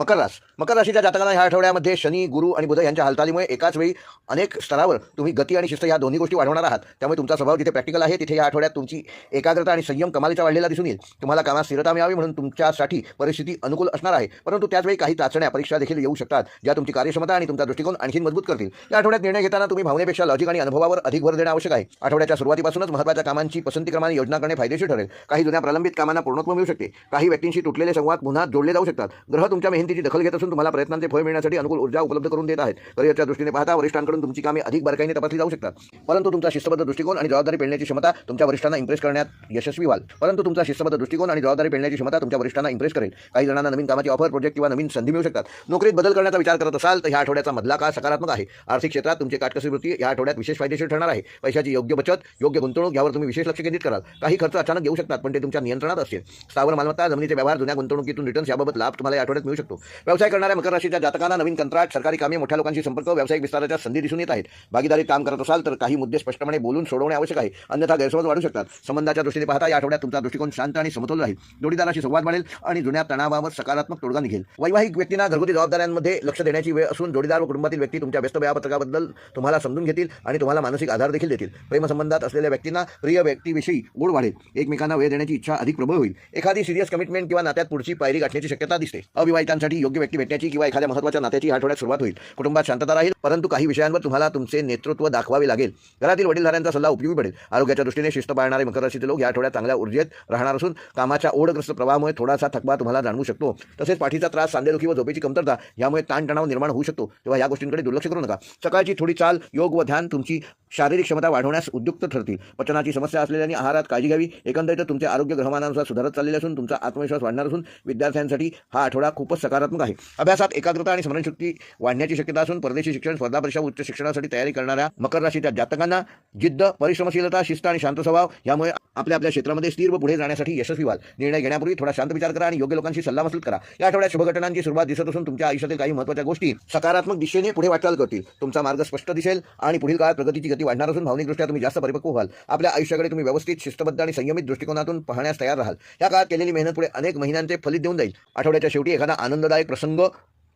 मकर रास मकर राशीच्या जातकांना ह्या आठवड्यामध्ये शनी गुरु आणि बुध यांच्या हालचालीमुळे एकाच वेळी अनेक स्तरावर तुम्ही गती आणि शिस्त या दोन्ही गोष्टी वाढवणार आहात. त्यामुळे तुमचा स्वभाव जिथे प्रॅक्टिकल आहे तिथे या आठवड्यात तुमची एकाग्रता आणि संयम कमालीचा वाढलेला दिसून येईल. तुम्हाला कामात स्थिरता मिळावी म्हणून तुमच्यासाठी परिस्थिती अनुकूल असणार आहे. परंतु त्याचवेळी काही चाचण्या परीक्षा देखील येऊ शकतात ज्या तुमची कार्यक्षमता आणि तुमचा दृष्टिकोन आणखी मजबूत करतील. या आठवड्यात निर्णय घेताना तुम्ही भावनेपेक्षा लॉजिक आणि अनुभवावर अधिक भर देणं आवश्यक आहे. आठवड्याच्या सुरुवातीपासूनच महत्त्वाच्या कामांची पसंतीक्रमाने योजना करणे फायदेशीर ठरेल. काही जुन्या प्रलंबित कामांना पूर्णत्व मिळू शकते. काही व्यक्तींशी तुटलेले संवाद पुन्हा जोडले जाऊ शकतात. ग्रह तुमच्या परिस्थितीची दखल घेत असून तुम्हाला प्रयत्नांचे फळ मिळण्यासाठी अनुकूल ऊर्जा उपलब्ध करून देत आहेत. करिअरच्या दृष्टीने पाहता वरिष्ठांकडून तुमची कामे अधिक बारकाईने तपासली जाऊ शकतात. परंतु तुमचा शिस्तबद्ध दृष्टिकोन आणि जबाबदारी पेलण्याची क्षमता तुमच्या वरिष्ठांना इम्प्रेस करण्यात यशस्वी व्हाल. परंतु तुमचा शिस्तबद्ध दृष्टिकोन आणि जबाबदारी पेलण्याची क्षमता तुमच्या वरिष्ठांना इम्प्रेस करेल. काही जणांना नवीन कामाची ऑफर प्रोजेक्ट किंवा नवीन संधी मिळू शकतात. नोकरीत बदल करण्याचा विचार करत असाल तर ह्या आठवड्याचा मधला काळ सकारात्मक आहे. आर्थिक क्षेत्रात तुमची काटकसी वृत्ती या आठवड्यात विशेष फायदेशीर ठरणार आहे. पैशाची योग्य बचत योग्य गुंतवणूक यावर तुम्ही विशेष लक्ष केंद्रित कराल. काही खर्च अचानक येऊ शकतात पण ते तुमच्या नियंत्रणात असतील. स्थावर मालमत्ता जमिनीचे व्यवहार जुन्या गुंतवणुकीतून रिटर्न्स याबाबत लाभ तुम्हाला या आठवड्यात मिळू शकतो. व्यवसाय करणाऱ्या मकर राशीच्या जातकांना नवीन कंत्राट सरकारी कामे मोठ्या लोकांशी संपर्क व्यावसायिक विस्ताराच्या संधी दिसून येत आहेत. भागीदारीत काम करत असाल तर काही मुद्दे स्पष्टपणे बोलून सोडवणे आवश्यक आहे. अन्यथा गैरसमज वाढू शकतात. संबंधाच्या दृष्टीने पाहता या आठवड्यात तुमचा दृष्टिकोन शांत आणि समतोल राहील. जोडीदाराशी संवाद वाढेल आणि जुन्या तणावावर सकारात्मक तोडगा निघेल. वैवाहिक व्यक्तींना घरगुती जबाबदाऱ्यांमध्ये लक्ष देण्याची वेळ असून जोडीदार व कुटुंबातील व्यक्ती तुमच्या व्यस्त वेळापत्रकाबद्दल तुम्हाला समजून घेतील आणि तुम्हाला मानसिक आधार देखील देतील. प्रेमसंबंधात असलेल्या व्यक्तींना प्रिय व्यक्तीविषयी गोड वाढेल. एकमेकांना वेळ देण्याची इच्छा अधिक प्रबळ होईल. एखादी सिरियस कमिटमेंट किंवा नात्यात पुढची पायरी गाठण्याची शक्यता दिसते. अविवाहितांसाठी योग्य व्यक्ती भेटण्याची किंवा एखाद्या महत्त्वाच्या नात्याची आठवड्यात सुरुवात होईल. कुटुंबात शांतता राहील परंतु काही विषयांवर तुम्हाला तुमचे नेतृत्व दाखवावे लागेल. घरातील वडीलधाऱ्यांचा सल्ला उपयोगी पडेल. आरोग्याच्या दृष्टीने शिस्त पाळणारे मकर राशीचे लोक या आठवड्यात चांगल्या ऊर्जेत राहणार असून कामाच्या ओढग्रस्त प्रवाहामुळे थोडासा थकवा तुम्हाला जाणवू शकतो. तसेच पाठीचा त्रास सांधेदुखी व झोपेची कमतरता यामुळे ताणतणाव निर्माण होऊ शकतो. तेव्हा या गोष्टींकडे दुर्लक्ष करू नका. सकाळची थोडी चाल योग व ध्यान तुमची शारीरिक क्षमता वाढवण्यास उद्युक्त ठरतील. पचनाची समस्या असलेल्यांनी आहारात काळजी घ्यावी. एकंदरीत तुमचे आरोग्य ग्रहमानानुसार सुधारत चाललेले असून तुमचा आत्मविश्वास वाढणार असून विद्यार्थ्यांसाठी हा आठवडा खूपच सकारात्मक आहे. अभ्यासात एकाग्रता आणि स्मरणशक्ती वाढण्याची शक्यता असून परदेशी शिक्षण स्पर्धा परीक्षा उच्च शिक्षणासाठी तयारी करणाऱ्या मकर राशीच्या जातकांना जिद्द परिश्रमशीलता शिस्त आणि शांत स्वभाव यामुळे आपल्या आपल्या क्षेत्रामध्ये स्थिर व पुढे जाण्यासाठी यशस्वी व्हाल. निर्णय घेण्यापूर्वी थोडा शांत विचार करा आणि योग्य लोकांशी सल्लामसलत करा. या आठवड्यात शुभघटनांची सुरुवात दिसत असून तुमच्या आयुष्यातील काही महत्त्वाच्या गोष्टी सकारात्मक दिशेने पुढे वाटचाल करतील. तुमचा मार्ग स्पष्ट दिसेल आणि पुढील काळात प्रगतीची गती वाढणार असून भावनिकदृष्ट्या तुम्ही जास्त परिपक्व व्हाल. आपल्या आयुष्याकडे तुम्ही व्यवस्थित शिस्तबद्ध आणि संयमित दृष्टिकोनातून पाहण्यास तयार राहाल. या काळात केलेली मेहनत पुढे अनेक महिन्यांचे फलित देऊन जाईल. आठवड्याच्या शेवटी एखादा आनंद આનંદદાયક પ્રસંગો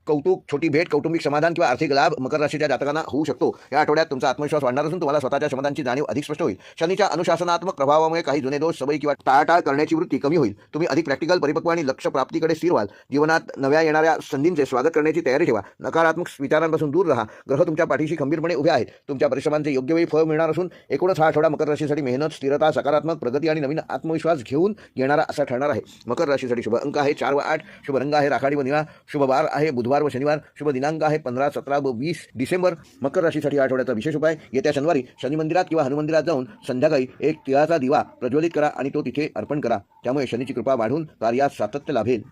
कौतुक छोटी भेट कौटुंबिक समाधान किंवा आर्थिक लाभ मकर राशीच्या जातकांना होऊ शकतो. या आठवड्यात तुमचा आत्मविश्वास वाढणार असून तुम्हाला स्वतःच्या क्षमतांची जाणीव अधिक स्पष्ट होईल. शनीच्या अनुशासनात्मक प्रभावामुळे काही जुने दोष सवयी किंवा टाळाटाळ करण्याची वृत्ती कमी होईल. तुम्ही अधिक प्रॅक्टिकल परिपक्व आणि लक्ष प्राप्तीकडे स्थिर व्हाल. जीवनात नव्या येणाऱ्या संधींचे स्वागत करण्याची तयारी ठेवा. नकारात्मक विचारांपासून दूर राहा. ग्रह तुमच्या पाठीशी खंबीरपणे उभे आहेत. तुमच्या परिश्रमांचे योग्य वेळी फळ मिळणार असून एकूणच हा आठवडा मकर राशीसाठी मेहनत स्थिरता सकारात्मक प्रगती आणि नवीन आत्मविश्वास घेऊन येणारा असा ठरणार आहे. मकर राशीसाठी शुभ अंक आहे चार व आठ. शुभ रंग आहे राखाडी व निळा. शुभ वार आहे बुधवार. व शनिवार शुभ दिनांक आहे. पंधरा सतरा व वीस डिसेंबर. मकर राशीसाठी आठवड्याचा विशेष उपाय. येत्या शनिवारी शनी मंदिरात किंवा हनुमंदिरात जाऊन संध्याकाळी एक तिळाचा दिवा प्रज्वलित करा आणि तो तिथे अर्पण करा. त्यामुळे शनीची कृपा वाढून कार्यात सातत्य लाभेल.